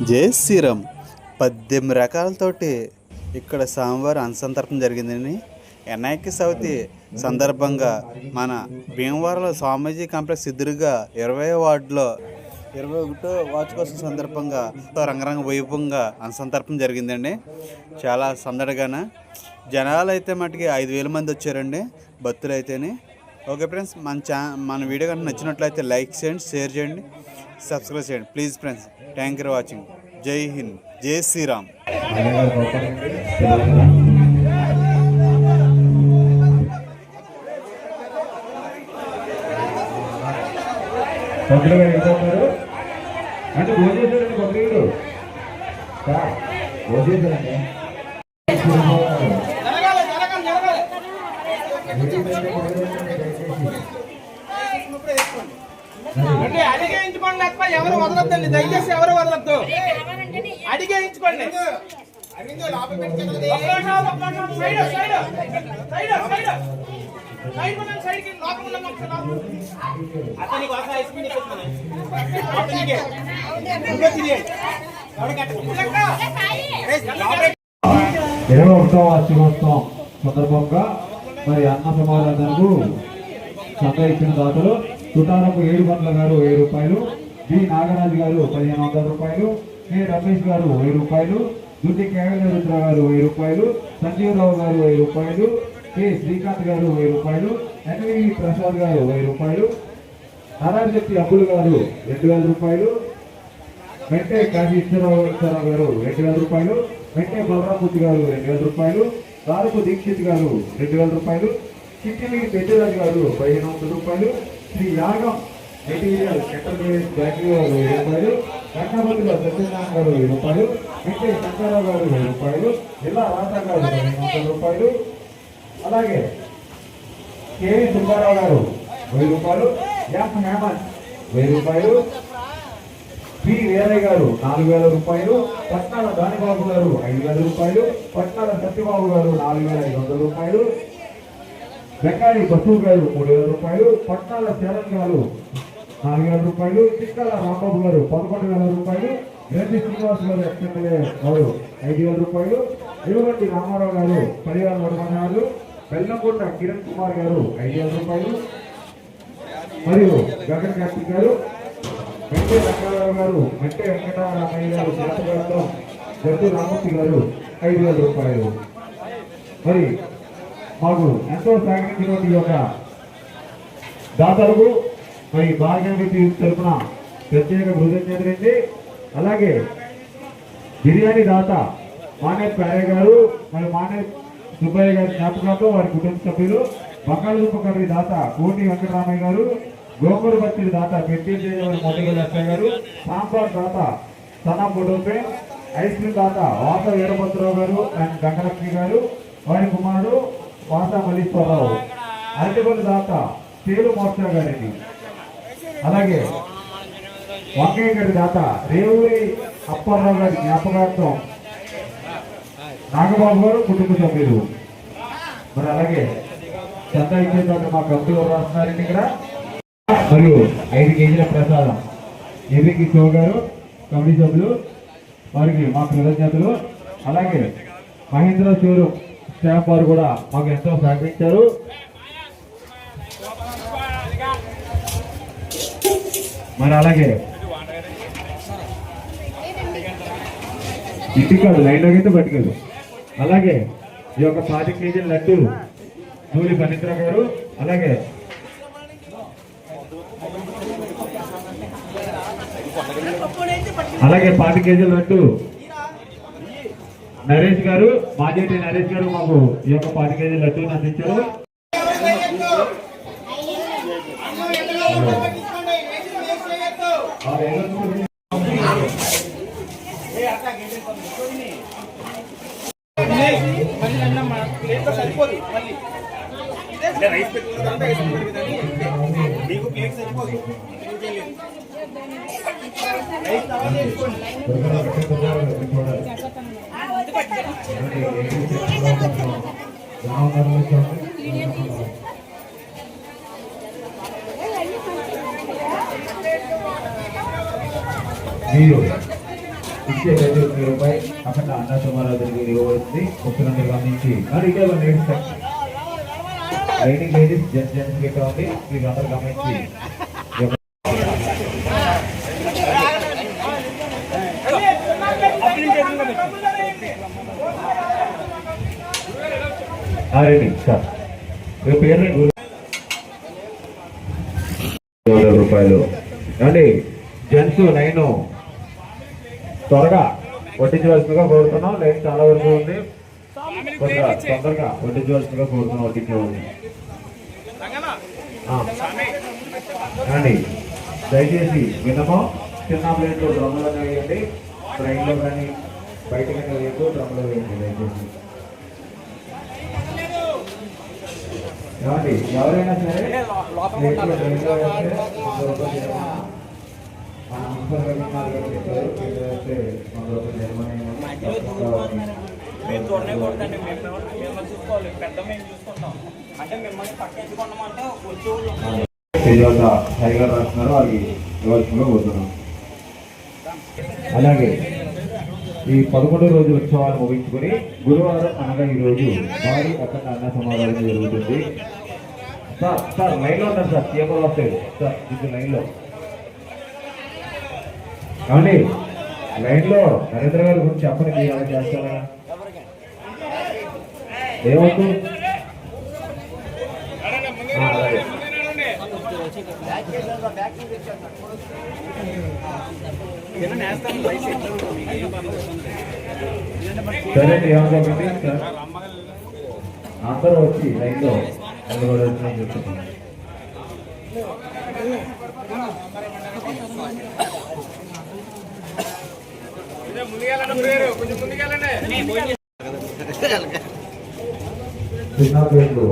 జై శ్రీరామ్ పద్దెనిమిది రకాలతోటి ఇక్కడ స్వామివారి అన్సంతర్పణ జరిగిందని వినాయక చవితి సందర్భంగా మన భీమవరంలో స్వామీజీ కాంప్లెక్స్ ఎదురుగా ఇరవై వార్డులో ఇరవై ఒకటో వార్షికోత్సవం సందర్భంగా ఎంతో రంగరంగ వైభవంగా అన్సంతర్పణ జరిగిందండి. చాలా సందడిగాన. జనాలు అయితే మటుకి ఐదు వేల మంది వచ్చారండి. భక్తులు అయితేనే ఓకే ఫ్రెండ్స్ మన ఛా మన వీడియో కనుక నచ్చినట్లయితే లైక్ చేయండి షేర్ చేయండి సబ్స్క్రైబ్ చేయండి. Please friends thank you watching. Jai Hind Jai Sriram. వెళ్ళిపోతారు అంటే భోజేశారండి భోజేశారండి అంటే అడిగేయించుకోండి ఎవరు వదలొద్దండి. దయచేసి ఎవరు వదలొద్దు. అడిగేయించుకోండి. Ice cream. అతనికి. లోపలికి. ఇరవై ఒకటో వార్షికోత్సవం సందర్భంగా మరి అన్న సమారాధనకు చందా ఇచ్చిన దాతలు చుట్టాలకు ఏడు గంటల గారు వెయ్యి రూపాయలు బి నాగరాజు గారు పదిహేను వందల రూపాయలు కె రమేష్ గారు వెయ్యి రూపాయలు దుడ్డి కేవలరుద్ర గారు వెయ్యి రూపాయలు సంజీవరావు గారు వెయ్యి రూపాయలు కె శ్రీకాంత్ గారు వెయ్యి రూపాయలు ఎన్వి ప్రసాద్ గారు వెయ్యి రూపాయలు నారాయణ శక్తి అబ్బులు గారు రెండు వేల రూపాయలు వెంటే కాశీశ్వరరావు గారు రెండు వేల రూపాయలు వెంటే బలరామూర్తి గారు రెండు వేల రూపాయలు దారుపు దీక్షిత్ గారు రెండు వేల రూపాయలు చిట్టిమిగి పెద్దరాజు గారు పదిహేను వందల రూపాయలు శ్రీ యాగం మెటీరియల్ ఎంటర్ప్రైజ్ బ్యాంకు వెయ్యి రూపాయలు కన్నపతిలో సత్యనారాయణ గారు వెయ్యి రూపాయలు వెంటే శంకరరావు గారు వెయ్యి రూపాయలు జిల్లా రాధా గారు పదిహేను వందల రూపాయలు అలాగే కేవీ సుబ్బారావు గారు వెయ్యి రూపాయలు ఎఫ్ హేమంత్ వెయ్యి రూపాయలు పి వీరయ్య గారు నాలుగు వేల రూపాయలు పట్నాల దానిబాబు గారు ఐదు వేల రూపాయలు పట్నాల సత్యబాబు గారు నాలుగు వేల ఐదు వందల రూపాయలు బెంగాలీ బసూ గారు మూడు వేల రూపాయలు పట్నాల శరణ్ గారు నాలుగు వేల రూపాయలు చిక్కాల రాంబాబు గారు పదకొండు వేల రూపాయలు రెడ్డి శ్రీనివాస్ గారు ఎక్స్ఎమ్మెల్యే వారు ఐదు వేల రూపాయలు ఇరుగంటి రామారావు గారు పదివేల నూట పదహారు బెల్లంకొండ కిరణ్ కుమార్ గారు ఐదు వేల రూపాయలు. మరియు గగన్ కార్తిక్ గారు వెంకట రంగారావు గారు వెంకట వెంకటరామయ్య గారు శాతగారితో జడ్డు రామూర్తి గారు ఐదు వేల రూపాయలు. మరి మాకు ఎంతో సహకరించినటువంటి ఈ యొక్క దాతలకు మరి భాగ్యమితి తరపున ప్రత్యేక కృతజ్ఞతలండి అలాగే బిర్యానీ దాత మానే ప్యారే గారు మరి మానే సుబ్బయ్య గారి జ్ఞాపకాలతో వారి కుటుంబ సభ్యులు బంగాళదుంప కర్రీ దాత కోటి వెంకటరామయ్య గారు గోంగూర బత్తిడి దాత పెట్టి మొదటి లక్ష్మయ్య గారు సాంబార్ దాత సనా బుడోపే ఐస్ క్రీమ్ దాత వాత వీరభద్రరావు గారు అండ్ గంగలక్ష్మి గారు వారి కుమారుడు వాత మల్లీశ్వరరావు. అరటిపల్లి దాత తేలు మోర్చా గారిని అలాగే వంకయ్య గారి దాత రేవూరి అప్పారావు గారి జ్ఞాపకార్థం నాగబాబు గారు కుటుంబ సభ్యులు. మరి అలాగే చందా ఇచ్చేటువంటి మా కమిటీ రాస్తున్నారండి ఇక్కడ? మరియు ఐదు కేజీల ప్రసాదం. ఏబీ కిషోర్ గారు కమిటీ సభ్యులు వారికి మా కృతజ్ఞతలు అలాగే మహేంద్ర షోరూమ్ స్టాఫ్ వారు కూడా మాకు ఎంతో సహకరించారు. మరి అలాగే ఇంటికి కాదు లైన్లోకి అయితే పట్టుకెళ్ళు. అలాగే ఈ యొక్క పాతి కేజీల లడ్డు నూలి పనిత్ర గారు అలాగే అలాగే పాతి కేజీల లడ్డు నరేష్ గారు మాజేటి నరేష్ గారు మాకు ఈ యొక్క పాతి కేజీల లడ్డు అందించారు. సరిపోదు మళ్ళీ రైస్ పెట్టుకున్నదంతా మీకు ప్లేట్ సరిపోదు రైస్ కావాలి మీరు ఇచ్చే ప్రతి ఒక్క రూపాయి అక్కడ అన్న సుమారాధనకి ఇవ్వబడుతుంది భక్తులందరూ గమనించి మరి ఇదే ladies section lighting ladies gents gents ఉంది మీరు అందరు గమనించి రండి సార్ మీ పేరు వందల రూపాయలు. అండి జెంట్స్ లైన్ త్వరగా వడ్డించవలసిందిగా కోరుతున్నాం. లైన్ చాలా వరకు ఉంది. కొంత తొందరగా వడ్డించవలసిందిగా కోరుతున్నాం. వడ్డించేవాళ్ళు ఆ. అండి దయచేసి వినమో చిన్న ప్లేట్లో డ్రమ్లో వేయండి ట్రైన్లో కానీ బయట కానీ వేయద్దు డ్రమ్లో వేయండి. దయచేసి ఏమండి ఎవరైనా సరే ప్లేట్లో ట్రైన్లో వేస్తే వంద రూపాయలు జరిమానా. మన మున్సిపల్ కమిషనర్ గారు చెప్పారు ప్లేట్లో వేస్తే వంద రూపాయలు జరిమానా ఏమని తప్పకుండా మేము చూడనే కొడతండి మేము మిమ్మల్ని చూసుకోవాలి. పెద్ద మేము చూసుకుంటాం. అంటే మిమ్మల్ని పట్టించుకున్నామంటే వచ్చేవాళ్ళు శ్రీజోత టైగర్ రాస్తున్నారు. వారికి ఇవ్వాల్సిందిగా కోరుతున్నాం అలాగే. ఈ పదకొండు రోజుల ఉత్సవాలు ముగించుకుని గురువారం అనగా ఈ రోజు భారీ అఖండ అన్న సమాధానం జరుగుతుంది. సార్ సార్ లైన్లో ఉన్నారు సార్ చేపలు వస్తాయి సార్ ఇది లైన్లో. కానీ లైన్లో నరేంద్ర గారి గురించి చెప్పండి మీరు అలా చేస్తారా? ఏమవుతుంది ఆ, అలాగే సరే ఏమనుకోకండి అందరూ వచ్చి లైన్లో నిలబడాల్సిందని చెప్తున్నాను. ముందుకెళ్ళండి పేరు కొంచెం చిన్న పేర్లు.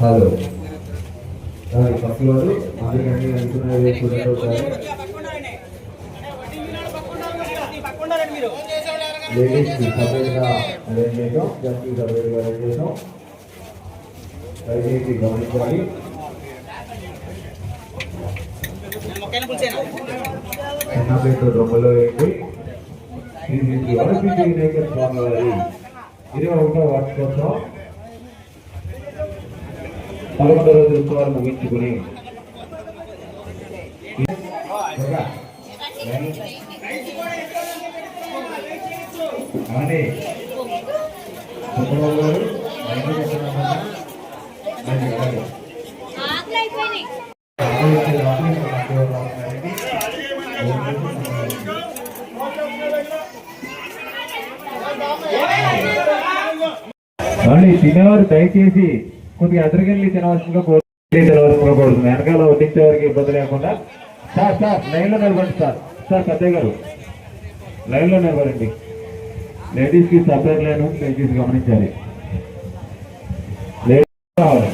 హలో. పక్కలో అందుకని వెళ్తున్నది స్టూడెంట్ అవుతారు లేడీస్కి సపరేట్గా అరేంజ్ చేసాం జెంట్స్కి సపరేట్గా అరేంజ్ దయచేసి గమనించాలి చిన్న పేరు రొమ్మలో ఏంటి? ఇది శ్రీ వరసిద్ధి వినాయక స్వామి వారి ఇరవై ఒకటో వార్షికోత్సవం. పదకొండు రోజుల ఉత్సవాలు ముగించుకుని. గారు లైన్లో పెట్టినామన్నా? మరి అలాగే. ఆకలి అయిపోయినాయి ఆకలి వేసే లోపల ఇక్కడ మధ్య ఎవరు రాస్తున్నారండి? కానీ తినేవారు దయచేసి కొద్దిగా ఎదురుకెళ్ళి తినవలసిందిగా కోరు తినవలసిందిగా కోరుతుంది వెనకాల వడ్డించే వారికి ఇబ్బంది లేకుండా. సార్ సార్ లైన్లో నిలబడి సార్. సార్ పెద్దయ్య గారు లైన్లో నిలబడండి. లేడీస్కి సపరేట్ లైన్ ఉంది, దయచేసి గమనించాలి. లేడీస్ కావాలి.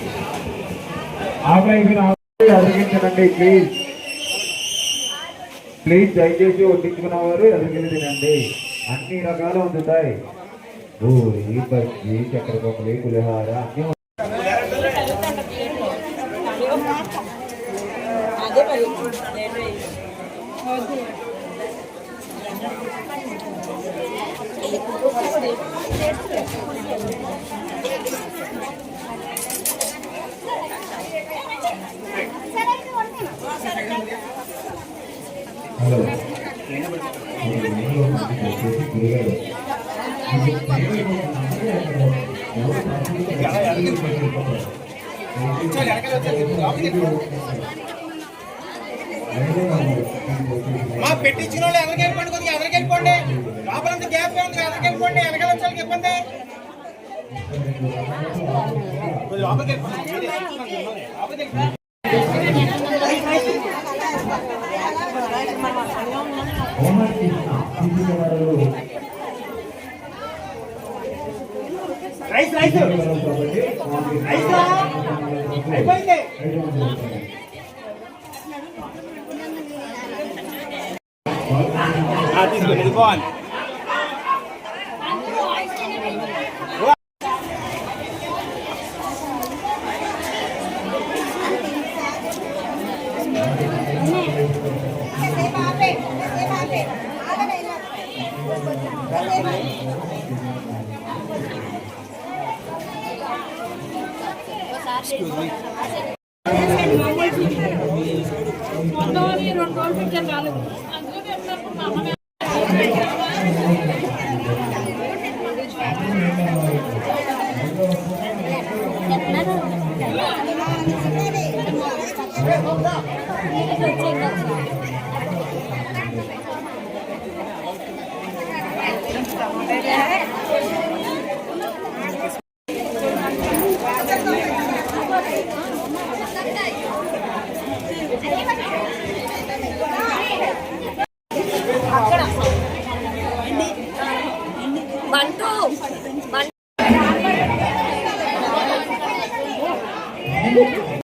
ఆపై అడిగించండి ప్లీజ్ ప్లీజ్ దయచేసి వడ్డించుకున్న వారు ఎదురుకెళ్ళి తినండి అన్ని రకాలు అందుతాయి. భూరి బజ్జి చక్కెరపప్పులు పులిహార అన్ని అదే మరి హలో గురుగారు మా పెట్టించిన వాళ్ళు ఎదరికి వెళ్ళిపోండి కొద్దిగా ఎదరికి వెళ్ళిపోండి లోపలంత గ్యాప్ ఉంది ఎదరికి వెళ్ళిపోండి వెనకాల వచ్చే ఇబ్బంది కొద్దిగా లోపలికి వెళ్ళిపోండి. లోపలికి వెళ్ళిపోండి. రైస్ రైస్ రైస్ అయిపోయింది తీసుకోండి వెళ్ళిపోవాలి కాన్ఫిడెంట్ రోజులు పెట్టారు రాలేదు మా అమ్మ